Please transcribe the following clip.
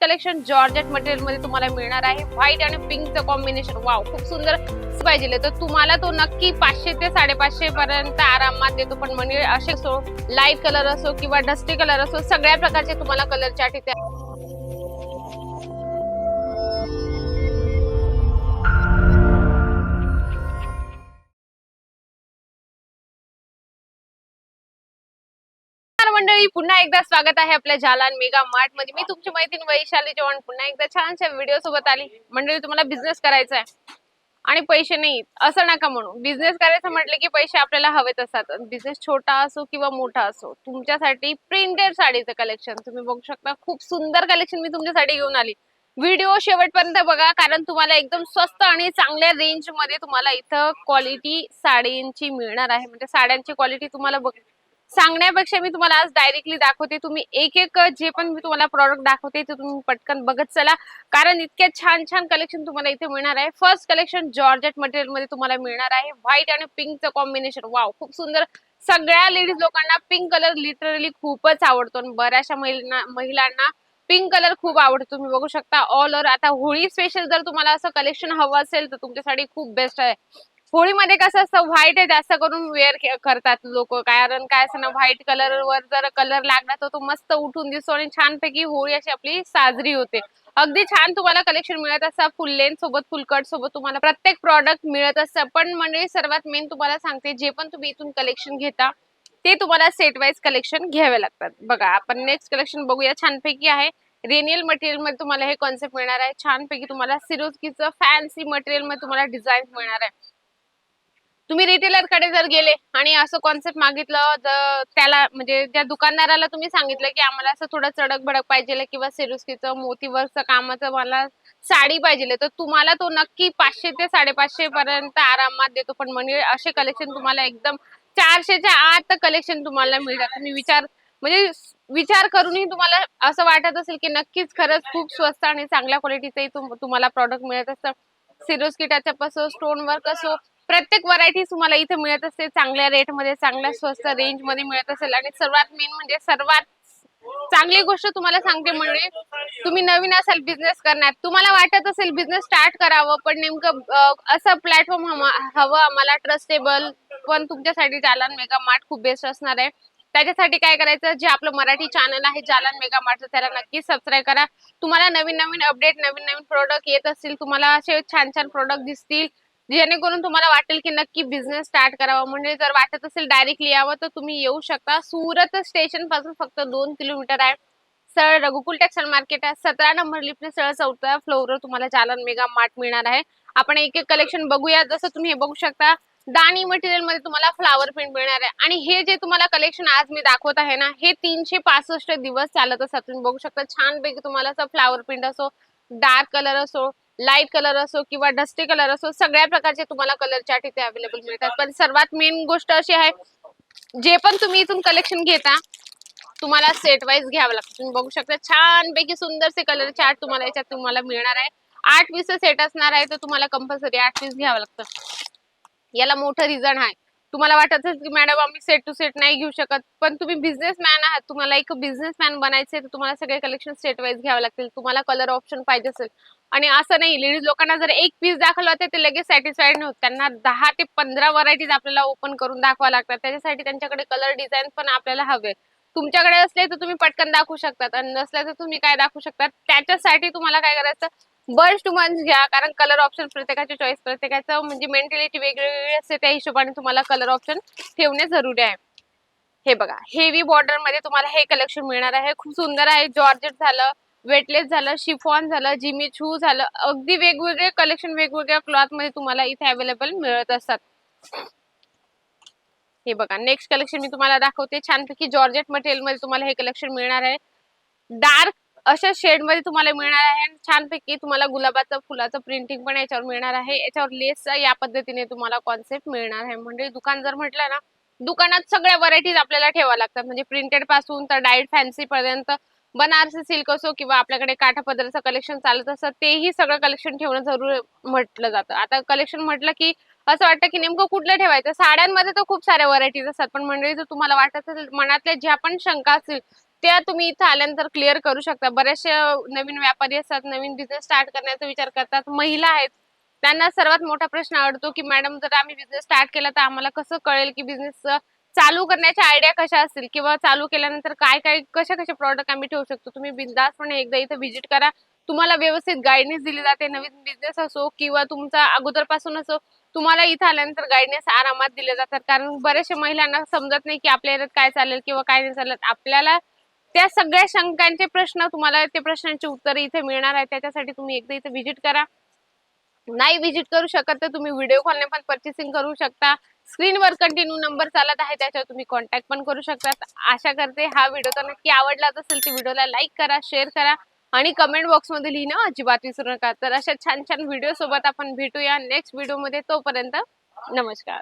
Collection georgette मटेरियलमध्ये तुम्हाला मिळणार आहे. व्हाईट आणि पिंकचं कॉम्बिनेशन वाव खूप सुंदर पाहिजे. तर तुम्हाला तो नक्की पाचशे ते साडेपाचशे पर्यंत आरामात देतो. पण म्हणजे असे असो लाइट कलर असो किंवा डस्टी कलर असो सगळ्या प्रकारचे तुम्हाला कलर चार्ट इथे मंडळी पुन्हा एकदा स्वागत आहे आपल्या जालान मेगा मार्टमध्ये. मी तुमची मैत्रीण वैशाली जेवण पुन्हा एकदा छानशा व्हिडिओ सोबत आली. मंडळी तुम्हाला बिझनेस करायचा आहे आणि पैसे नाही असं नका म्हणू. बिझनेस करायचं म्हटलं की पैसे आपल्याला हवेत असतात. बिझनेस छोटा असो किंवा मोठा असो तुमच्यासाठी प्रिंटेड साडीचं कलेक्शन तुम्ही बघू शकता खूप सुंदर कलेक्शन मी तुमच्यासाठी घेऊन आली. व्हिडिओ शेवटपर्यंत बघा कारण तुम्हाला एकदम स्वस्त आणि चांगल्या रेंजमध्ये तुम्हाला इथं क्वालिटी साडींची मिळणार आहे. म्हणजे साड्यांची क्वालिटी तुम्हाला बघ सांगण्यापेक्षा मी तुम्हाला आज डायरेक्टली दाखवते. तुम्ही एक एक जे पण मी तुम्हाला प्रॉडक्ट दाखवते ते तुम्ही पटकन बघत चला. कारण इतक्या छान छान कलेक्शन तुम्हाला इथे मिळणार आहे. फर्स्ट कलेक्शन जॉर्जेट मटेरियलमध्ये तुम्हाला मिळणार आहे. व्हाईट आणि पिंकचं कॉम्बिनेशन वाव खूप सुंदर. सगळ्या लेडीज लोकांना पिंक कलर लिटरली खूपच आवडतो. आणि बऱ्याचशा महिलांना पिंक कलर खूप आवडतो. तुम्ही बघू शकता. ऑल ओव्हर आता होळी स्पेशल जर तुम्हाला असं कलेक्शन हवं असेल तर तुमच्यासाठी खूप बेस्ट आहे. होळीमध्ये कसं असतं व्हाईट जास्त करून वेअर करतात लोक. कारण काय असं ना व्हाईट कलर वर जर कलर लागला तर तो मस्त उठून दिसतो आणि छानपैकी होळी अशी आपली साजरी होते. अगदी छान तुम्हाला कलेक्शन मिळत असतं फुल लेंथ सोबत फुल कट सोबत तुम्हाला प्रत्येक प्रॉडक्ट मिळत असतं. पण म्हणजे सर्वात मेन तुम्हाला सांगते जे पण तुम्ही इथून कलेक्शन घेता ते तुम्हाला सेट वाईज कलेक्शन घ्यावे लागतात. बघा आपण नेक्स्ट कलेक्शन बघूया. छानपैकी आहे. रेनियल मटेरियलमध्ये तुम्हाला हे कॉन्सेप्ट मिळणार आहे. छानपैकी तुम्हाला सिरोस्कीचं फॅन्सी मटेरियलमध्ये तुम्हाला डिझाईन मिळणार आहे. तुम्ही रिटेलरकडे जर गेले आणि असं कॉन्सेप्ट मागितलं तर त्याला म्हणजे त्या दुकानदाराला तुम्ही सांगितलं की आम्हाला असं थोडं चडक भडक पाहिजे किंवा सिरुस्कीचं मोतीवरचं कामाचं मला साडी पाहिजे तर तुम्हाला तो नक्की पाचशे ते साडेपाचशे पर्यंत आरामात देतो. पण म्हणजे असे कलेक्शन तुम्हाला एकदम चारशेच्या आत कलेक्शन तुम्हाला मिळतात. तुम्ही विचार म्हणजे विचार करूनही तुम्हाला असं वाटत असेल की नक्कीच खरंच खूप स्वस्त आणि चांगल्या क्वालिटीचंही तुम्हाला प्रॉडक्ट मिळत असतं. सिरोस्किटाच्या टचअप स्टोन वर्क असो प्रत्येक व्हरायटी तुम्हाला इथे मिळत असते. चांगल्या रेटमध्ये चांगल्या स्वस्त रेंजमध्ये मिळत असेल. आणि सर्वात मेन म्हणजे सर्वात चांगली गोष्ट तुम्हाला सांगते म्हणजे तुम्ही नवीन असाल बिझनेस करण्यात तुम्हाला वाटत असेल बिझनेस स्टार्ट करावं पण नेमकं असं प्लॅटफॉर्म हवं आम्हाला ट्रस्टेबल पण तुमच्यासाठी जालन मेगा मार्ट खूप बेस्ट असणार आहे. त्याच्यासाठी काय करायचं जे आपलं मराठी चॅनल आहे जालन मेगा मार्टचं त्याला नक्की सबस्क्राईब करा. तुम्हाला नवीन नवीन अपडेट नवीन नवीन प्रोडक्ट येत असतील तुम्हाला असे छान छान प्रोडक्ट दिसतील जेणेकरून तुम्हाला वाटेल की नक्की बिझनेस स्टार्ट करावा. म्हणजे जर वाटत असेल डायरेक्टली यावं तर तुम्ही येऊ शकता. सुरत स्टेशनपासून फक्त दोन किलोमीटर आहे. सरळ रघुकुल टेक्सटाईल मार्केट आहे. सतरा नंबर लिफ्टने सरळ चौथ्या फ्लोअरवर तुम्हाला जालन मेगा मार्ट मिळणार आहे. आपण एक एक कलेक्शन बघूया. जसं तुम्ही हे बघू शकता दाणी मटेरियलमध्ये तुम्हाला फ्लावर प्रिंट मिळणार आहे. आणि हे जे तुम्हाला कलेक्शन आज मी दाखवत आहे ना हे तीनशे पासष्ट दिवस चालत असतात. तुम्ही बघू शकता छानपैकी तुम्हाला असं फ्लावर प्रिंट असो डार्क कलर असो लाइट कलर असो किंवा डस्टी कलर असो सगळ्या प्रकारचे तुम्हाला कलर चार्ट इथे अवेलेबल मिळतात. पण सर्वात मेन गोष्ट अशी आहे जे पण तुम्ही इथून कलेक्शन घेता तुम्हाला सेट वाईज घ्यावं लागतं. तुम्ही बघू शकता छानपैकी सुंदरसे कलर चार्ट तुम्हाला याच्यात तुम्हाला मिळणार आहे. आठ पीस सेट असणार आहे तर तुम्हाला कंपल्सरी आठ पीस घ्यावं लागतं. याला मोठं रिझन आहे. तुम्हाला वाटत असेल की मॅडम आम्ही सेट टू सेट नाही घेऊ शकत. पण तुम्ही बिझनेसमॅन आहात. तुम्हाला एक बिझनेसमॅन बनायचे तर तुम्हाला सगळे कलेक्शन सेट वाईज घ्यावे लागतील. तुम्हाला कलर ऑप्शन पाहिजे असेल. आणि असं नाही लेडीज लोकांना जर एक पीस दाखवला तर ते लगेच सॅटिस्फाईड नाही होत त्यांना दहा ते पंधरा व्हरायटीज आपल्याला ओपन करून दाखवा लागतात. त्याच्यासाठी त्यांच्याकडे कलर डिझाईन पण आपल्याला हवे. तुमच्याकडे असले तर तुम्ही पटकन दाखवू शकतात. आणि नसले तर तुम्ही काय दाखवू शकतात? त्याच्यासाठी तुम्हाला काय करायचं? बर्स्ट टू मंथ घ्या कारण कलर ऑप्शन प्रत्येकाची चॉईस प्रत्येकाचं म्हणजे मेंटॅलिटी वेगवेगळी असते त्या हिशोबाने तुम्हाला कलर ऑप्शन ठेवणे जरुरी आहे. हे बघा हेवी बॉर्डरमध्ये तुम्हाला हे कलेक्शन मिळणार आहे. खूप सुंदर आहे जॉर्जेट झालं वेटलेस झालं शिफॉन झालं जिमी छू झालं अगदी वेगवेगळे कलेक्शन वेगवेगळ्या क्लॉथमध्ये तुम्हाला इथे अवेलेबल मिळत असतात. हे बघा नेक्स्ट कलेक्शन मी तुम्हाला दाखवते. छानपैकी जॉर्जेट मटेरियलमध्ये तुम्हाला हे कलेक्शन मिळणार आहे. डार्क अशा शेडमध्ये तुम्हाला मिळणार आहे आणि छानपैकी तुम्हाला गुलाबाचं फुलाचं प्रिंटिंग पण याच्यावर मिळणार आहे. याच्यावर लेस या पद्धतीने तुम्हाला कॉन्सेप्ट मिळणार आहे. म्हणजे दुकान जर म्हटलं ना दुकानात सगळ्या व्हरायटीज आपल्याला ठेवा लागतात. म्हणजे प्रिंटेडपासून तर डायट फॅन्सी पर्यंत बनारसी सिल्क असो किंवा आपल्याकडे काठापदराचं कलेक्शन चालत असतं तेही सगळं कलेक्शन ठेवणं जरूर म्हटलं जातं. आता कलेक्शन म्हटलं की असं वाटतं की नेमकं कुठलं ठेवायचं? साड्यांमध्ये तर खूप साऱ्या व्हरायटीज असतात. पण मंडळी जर तुम्हाला वाटत असेल मनातल्या ज्या पण शंका असतील त्या तुम्ही इथं आल्यानंतर क्लिअर करू शकता. बऱ्याचशा नवीन व्यापारी असतात नवीन बिझनेस स्टार्ट करण्याचा विचार करतात. महिला आहेत त्यांना सर्वात मोठा प्रश्न आवडतो की मॅडम जर आम्ही बिझनेस स्टार्ट केला तर आम्हाला कसं कळेल की बिझनेस चालू करण्याच्या आयडिया कशा असतील? किंवा चालू केल्यानंतर काय काय कशा कशा प्रॉडक्ट आम्ही ठेवू शकतो? तुम्ही बिंदासपणे एकदा इथं व्हिजिट करा. तुम्हाला व्यवस्थित गायडन्स दिली जाते. नवीन बिझनेस असो किंवा तुमचा अगोदरपासून असो तुम्हाला इथं आल्यानंतर गायडन्स आरामात दिले जातात. कारण बऱ्याचशा महिलांना समजत नाही की आपल्या याच्यात काय चालेल किंवा काय नाही चालत. आपल्याला त्या सगळ्या शंकांचे प्रश्न तुम्हाला ते प्रश्नांची उत्तर इथे मिळणार आहे. त्याच्यासाठी तुम्ही एकदा इथे व्हिजिट करा. नाही व्हिजिट करू शकत तर तुम्ही व्हिडिओ कॉलने पण पर्चेसिंग करू शकता. स्क्रीनवर कंटिन्यू नंबर चालत आहे त्याच्यावर तुम्ही कॉन्टॅक्ट पण करू शकता. आशा करते हा व्हिडिओ तर नक्की आवडलाच असेल तर व्हिडिओला लाईक करा शेअर करा आणि कमेंट बॉक्समध्ये लिहिणं अजिबात विसरू नका. तर अशा छान छान व्हिडिओ सोबत आपण भेटूया नेक्स्ट व्हिडिओमध्ये. तोपर्यंत नमस्कार.